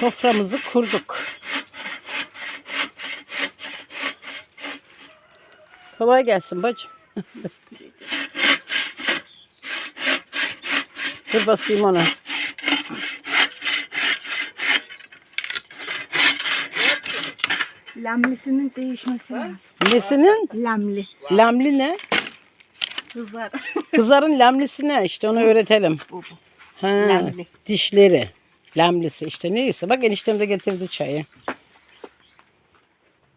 Soframızı kurduk. Kolay gelsin bacım. Dur basayım ona. Lamlisinin değişmesi lazım. Nesinin? Lamli. Lamli ne? Kızlar. Kızların lamlisi ne? İşte onu öğretelim. Bu bu. Ha, Lamli. dişleri. Lamlisi işte neyse. Bak eniştem de getirdi çayı.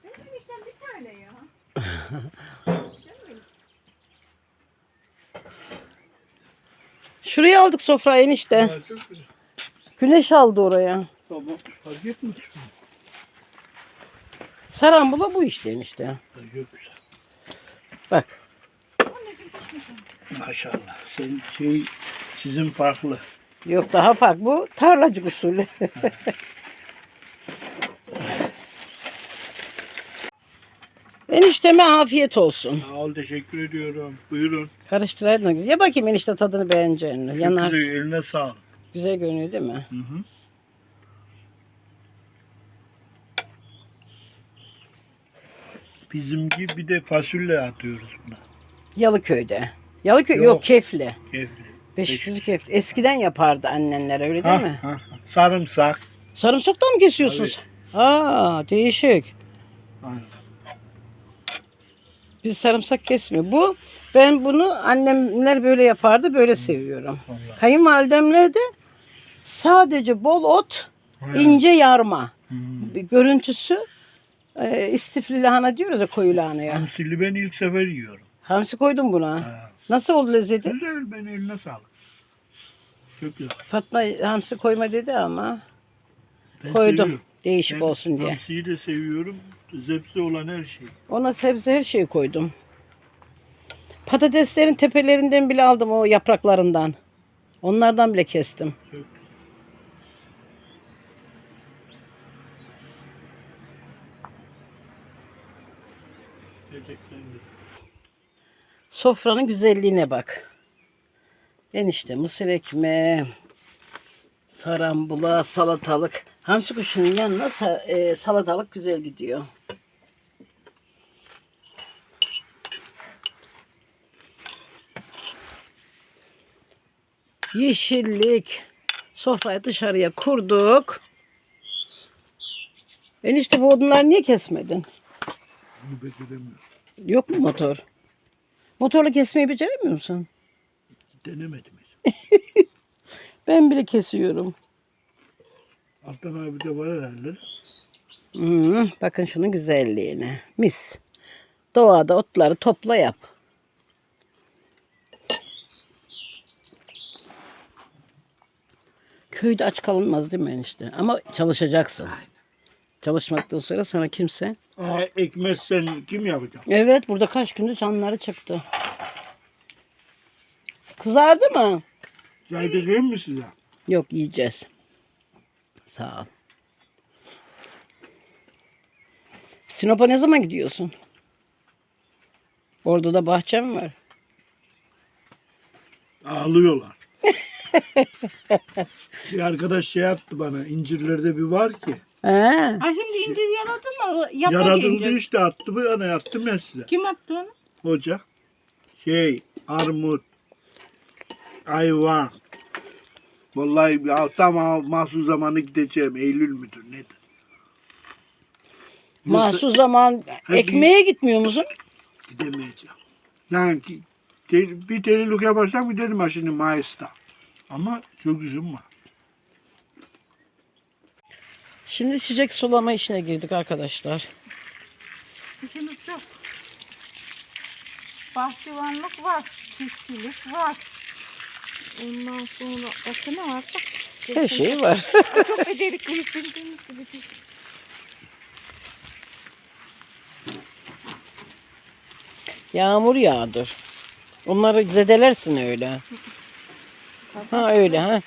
bir tane ya. Şuraya aldık sofrayı enişte. Güneş aldı oraya. Tamam. Fark etmez. Sarambula bu işte enişte. Çok güzel. Bak. Maşallah. Senin şey sizin farklı. Yok daha farklı. Bu tarlacık usulü. Enişteme afiyet olsun. Sağ ol teşekkür ediyorum. Buyurun. Karıştıraydın. Ya bakayım enişte tadını beğeneceğini. Yanar. Teşekkür ederim, Eline sağlık. Güzel görünüyor değil mi? Hı hı. Bizim gibi bir de fasulye atıyoruz buna. Yalıköy'de. Yalıköy yok, Yok. Kefli. Keyifli. 500 Kefli. Eskiden yapardı annenler öyle değil mi? ha. Sarımsak. Sarımsak da mı kesiyorsunuz? Aa değişik. Aynen. Biz sarımsak kesmiyor. Bu ben bunu annemler böyle yapardı böyle seviyorum. Vallahi. Kayınvalidemler de sadece bol ot, ince yarma. Bir görüntüsü e, istifli lahana diyoruz ya koyu lahanaya. Hamsili ben ilk sefer yiyorum. Hamsi koydum buna. Ha. Nasıl oldu lezzeti? Güzel ben eline sağlık. Çok güzel. Fatma hamsi koyma dedi ama Ben koydum. seviyorum. Değişik Ben olsun diye. Hamsiyi de seviyorum. Zepsi olan her şey. Ona sebze her şeyi koydum. Patateslerin tepelerinden bile aldım o yapraklarından. Onlardan bile kestim. Çok güzel. Sofranın güzelliğine bak. Enişte mısır ekmeği, sarambula, salatalık. Hamsi kuşunun yanına e, salatalık güzel gidiyor. Yeşillik. Sofrayı dışarıya kurduk. Enişte bu odunları niye kesmedin? Bunu beceremiyorum. Yok mu motor? Motorla kesmeyi beceremiyor musun? Denemedim hiç. Ben bile kesiyorum. Altan abi de var herhalde. Hmm, bakın şunun güzelliğine. Mis. Doğada otları topla yap. Köyde aç kalınmaz değil mi enişte? Ama çalışacaksın. Çalışmaktan sonra sana kimse... Aa, ekmezsen kim yapacak? Evet burada kaç gündür canları çıktı. Kızardı mı? Çay dökeyim mi size? Yok yiyeceğiz. Sağ ol. Sinop'a ne zaman gidiyorsun? Orada da bahçe mi var? Ağlıyorlar. şey arkadaş şey yaptı bana. İncirlerde bir var ki. He. Ha şimdi incir yaradın mı? Yaprak Yaratıldı incir. işte attı mı yana attım ya size. Kim attı onu? Hoca. Şey armut. Ayva. Vallahi ya, tam ha- mahsus zamanı gideceğim. Eylül müdür nedir? Mahsus zaman Hadi. ekmeğe gitmiyor musun? Gidemeyeceğim. Yani ki, te- bir delilik yaparsam giderim ha şimdi Mayıs'ta. Ama çok üzüm var. Şimdi çiçek sulama işine girdik arkadaşlar. İşimiz çok. Bahçıvanlık var. Çiftçilik var. Ondan sonra bakın? Bak. Her şey var. Çok becerikliyiz bildiğiniz gibi. değil. Yağmur yağdır. Onları zedelersin öyle. Ha öyle ha.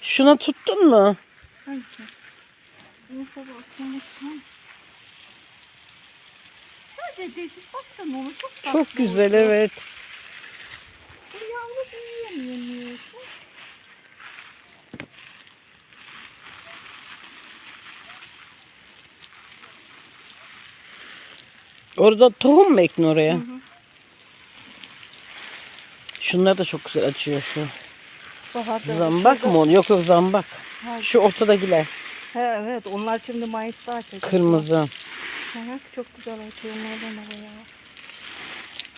Şuna tuttun mu? Hangisi? Bu sabah atlamış, Baksana onu çok tatlı Çok güzel oldu. evet. Bu yavru büyüyemiyor. Orada tohum mu ektin oraya? Hı hı. Şunlar da çok güzel açıyor şu. Baharda. Zambak mı oluyor? Yok yok zambak. Ha, Şu ortadakiler. He, evet onlar şimdi Mayıs'ta açacak. Kırmızı. Hı hı, çok güzel açıyor onlardan da ya.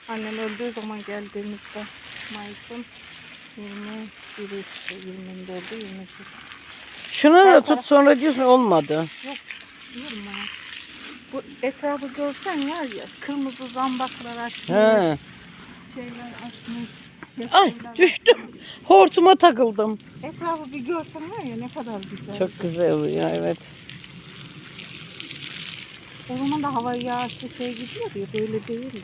Annem öldüğü zaman geldiğimizde Mayıs'ın 21'i işte 24'ü 28. Şuna da Her tut sonra diyorsun olmadı. Yiyorum ben. Bu etrafı görsen var ya kırmızı zambaklar açmış, He. şeyler açmış. Ay düştüm. açmış. Hortuma takıldım. Etrafı bir görsen var ya ne kadar güzel. Çok güzel oluyor evet. O zaman da hava yağışlı şey gidiyor ya böyle değildi.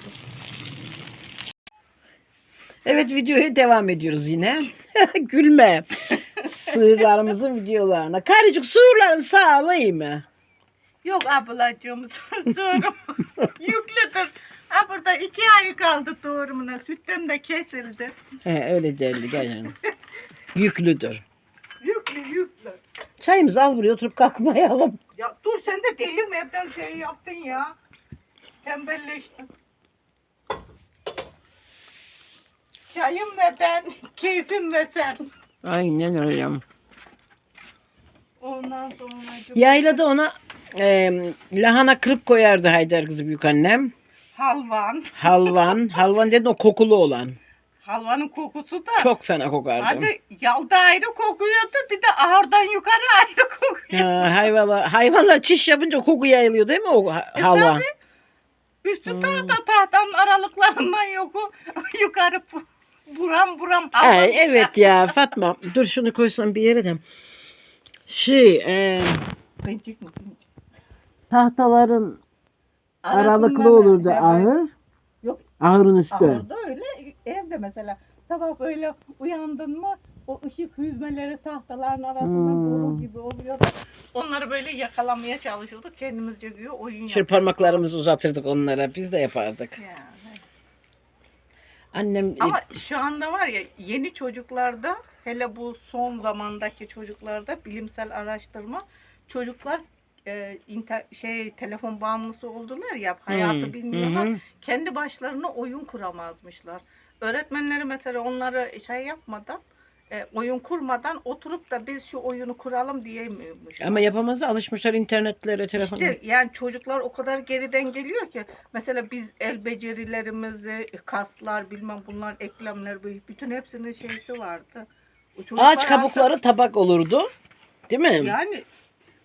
Evet videoya devam ediyoruz yine. Gülme. Sığırlarımızın videolarına. Karıcık sığırların sağlığı mı? Yok ablacığım sorum yüklüdür. Ha burada iki ay kaldı doğurumuna. Sütten de kesildi. He, öyle derdi gerçekten. Yüklüdür. Yüklü yüklü. Çayımızı al buraya oturup kalkmayalım. Ya dur sen de delirme hepten şey yaptın ya. Tembelleştin. Çayım ve ben, keyfim ve sen. Aynen öyle. Ondan sonra Yaylada ona e, lahana kırıp koyardı Haydar kızı büyük annem. halvan. Halvan. Halvan dedi o kokulu olan. Halvanın kokusu da Çok fena kokardı. hadi yalda ayrı kokuyordu bir de ağırdan yukarı ayrı kokuyor. Ha, hayvanlar, hayvanlar çiş yapınca koku yayılıyor değil mi o E, halva? tabii. Üstü tahta tahtanın aralıklarından yoku yukarı bu- buram buram. Ay, evet ya Fatma dur şunu koysan bir yere de. Şey e, mi tahtaların aralıklı olurdu ahır. Yok Ahırın üstü. ahırda öyle evde mesela sabah böyle uyandın mı o ışık hüzmeleri tahtaların arasında Hmm. boru gibi oluyordu. Onları böyle yakalamaya çalışıyorduk. Kendimizce güya oyun Şöyle yapıyorduk. parmaklarımızı uzatırdık onlara. Biz de yapardık. Yani. Annem Ama şu anda var ya yeni çocuklarda hele bu son zamandaki çocuklarda bilimsel araştırma çocuklar e, inter, şey telefon bağımlısı oldular ya hayatı Hmm, bilmiyorlar. hı. Kendi başlarına oyun kuramazmışlar. Öğretmenleri mesela onları şey yapmadan e, oyun kurmadan oturup da biz şu oyunu kuralım diyemiyormuşlar. ama yapamaz da alışmışlar internetlere, telefona. İşte yani çocuklar o kadar geriden geliyor ki mesela biz el becerilerimizi, kaslar bilmem bunlar eklemler bütün hepsinin şeysi vardı. O çocuklar Ağaç kabukları tabak olurdu. Değil mi? artık- Yani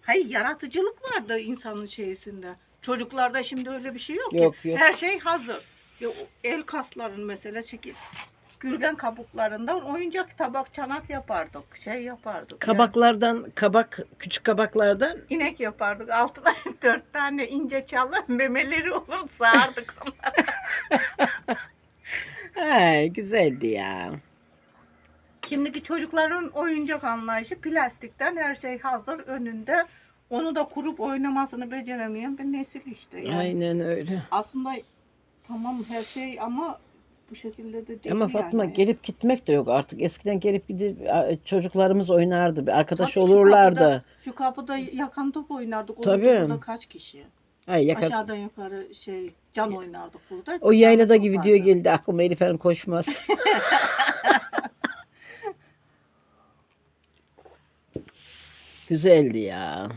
hayır yaratıcılık vardı insanın şeysinde. Çocuklarda şimdi öyle bir şey yok, Yok, ki. yok. Her şey hazır. Ya, el kasların mesela çekil. Gürgen kabuklarından oyuncak tabak çanak yapardık. Şey yapardık. Kabaklardan, kabak, küçük kabaklardan İnek yapardık. Altına dört tane ince çalı memeleri olur sağardık onları. He, güzeldi ya. Şimdiki çocukların oyuncak anlayışı plastikten her şey hazır önünde. Onu da kurup oynamasını beceremeyen bir nesil işte. Yani Aynen öyle. Aslında tamam her şey ama bu şekilde de değil Ama Fatma yani. gelip gitmek de yok artık. Eskiden gelip gidip çocuklarımız oynardı. Bir arkadaş Tabii şu olurlardı. kapıda- Şu kapıda yakan top oynardık. Tabii. Burada kaç kişi? Ay, yaka- Aşağıdan yukarı şey can oynardık burada. O yayladaki Can video geldi aklıma Elif Hanım koşmaz. Güzeldi ya.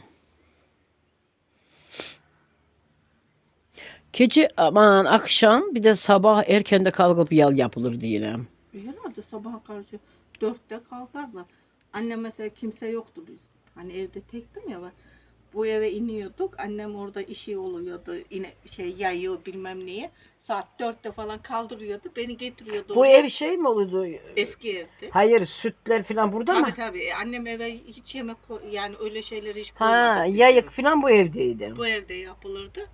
Gece aman akşam bir de sabah erkende kalkıp yal yapılırdı yine. Herhalde sabaha karşı dörtte kalkarlar. Annem mesela kimse yoktu biz. Hani evde tektim ya ben. Bu eve iniyorduk. Annem orada işi oluyordu. Yine şey yayıyor bilmem neye. Saat dörtte falan kaldırıyordu. Beni getiriyordu. Bu oraya. ev şey mi olurdu? eski evdi. Hayır sütler falan burada mı? Tabii tabii. E, Annem eve hiç yemek koy- yani öyle şeyleri hiç Ha koymadı. yayık falan bu evdeydi. Bu evde yapılırdı.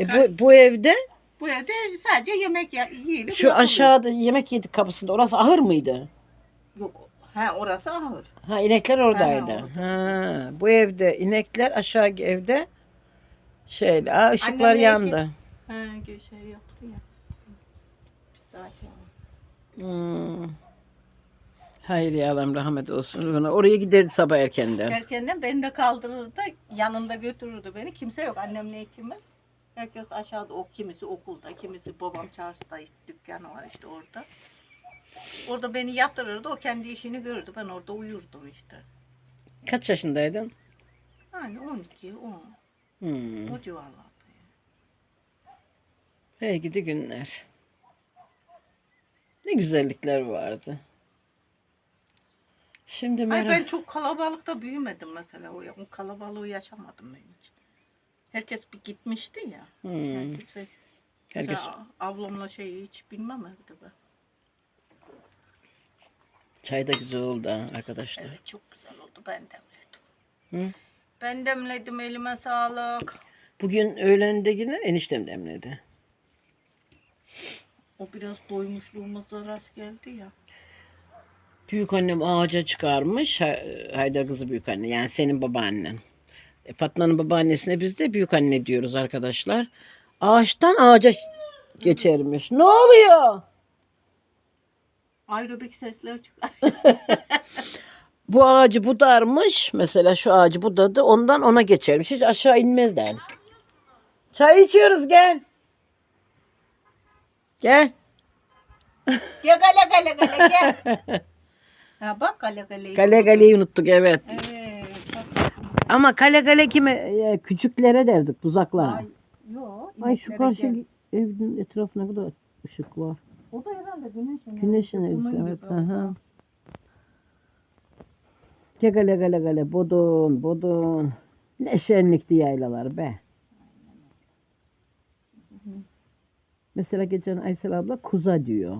E, bu, bu evde Bu evde sadece yemek ya, yiyilip şu yapılıyor. aşağıda yemek yedik kapısında orası ahır mıydı? Yok. Ha orası ahır. Ha inekler oradaydı. orada. Ha, bu evde inekler aşağı evde şeyle aa, ışıklar Annemle yandı. He şey yaptı ya. Bir saat yani. Hmm. Hayır ya Allah rahmet olsun. Ona- Oraya giderdi sabah erkenden. Erkenden beni de kaldırırdı, yanında götürürdü beni. Kimse yok, annemle ikimiz. Herkes aşağıda, o kimisi okulda, kimisi babam çarşıda, işte, dükkanı var işte orada. Orada beni yatırırdı, o kendi işini görürdü. Ben orada uyurdum işte. Kaç yaşındaydın? Yani 12, 10, Hmm. o civarlarda. Hey gidi günler. Ne güzellikler vardı. Şimdi Ay merak... ben çok kalabalıkta büyümedim mesela. O, o kalabalığı yaşamadım ben hiç. Herkes bir gitmişti ya. Hmm. Herkes, Herkes... Ya, ablamla şeyi hiç bilmem evde ben. Çay da güzel oldu ha arkadaşlar. Evet çok güzel oldu. Ben demledim. Hı? Ben demledim elime sağlık. Bugün öğlende yine eniştem demledi. O biraz doymuşluğumuza rast geldi ya. Büyük annem ağaca çıkarmış. Ha- Haydar kızı büyük anne. Yani senin babaannen. E, Fatma'nın babaannesine biz de büyük anne diyoruz arkadaşlar. Ağaçtan ağaca geçermiş. Ne oluyor? Aerobik sesler çıkar. Bu ağacı budarmış. Mesela şu ağacı budadı. Ondan ona geçermiş. Hiç aşağı inmezler. Çay içiyoruz gel. Gel. ya gale gale gale gel. ha bak gale gale. Kale kaleyi unuttuk evet. Evet. Ama kale kale kime? e, Küçüklere derdik tuzaklara. Ay, Ay şu karşı evin etrafına kadar ışık var. O da herhalde güneş enerjisi. Güneş Bunun gibi evet. Aha. Gele gele gele bodun bodun. Ne şenlikti yaylalar be. Mesela geçen Aysel abla kuza diyor.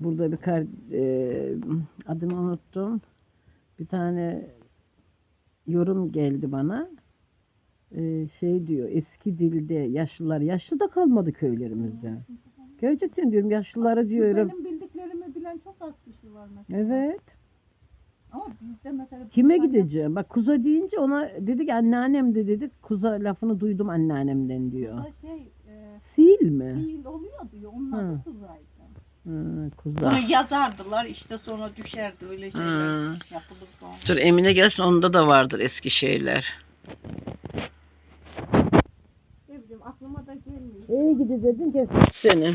Burada bir kar, e, adını unuttum. Bir tane yorum geldi bana. E, şey diyor eski dilde yaşlılar yaşlı da kalmadı köylerimizde. Gerçekten diyorum yaşlılara diyorum. Benim bildiklerimi bilen çok az kişi var mesela. Evet. Ama bizde mesela... Kime tane- gideceğim? Bak kuza deyince ona dedi ki anneannem de dedi kuza lafını duydum anneannemden diyor. Burada şey, e, Sil mi? fiil oluyor diyor. Onlar Hı. da kuza. Bunu yazardılar işte sonra düşerdi öyle şeyler Hı. yapılırdı. ona. Dur Emine gelsin onda da vardır eski şeyler. Ne bileyim aklıma da gelmiyor. İyi gidi dedim kes seni.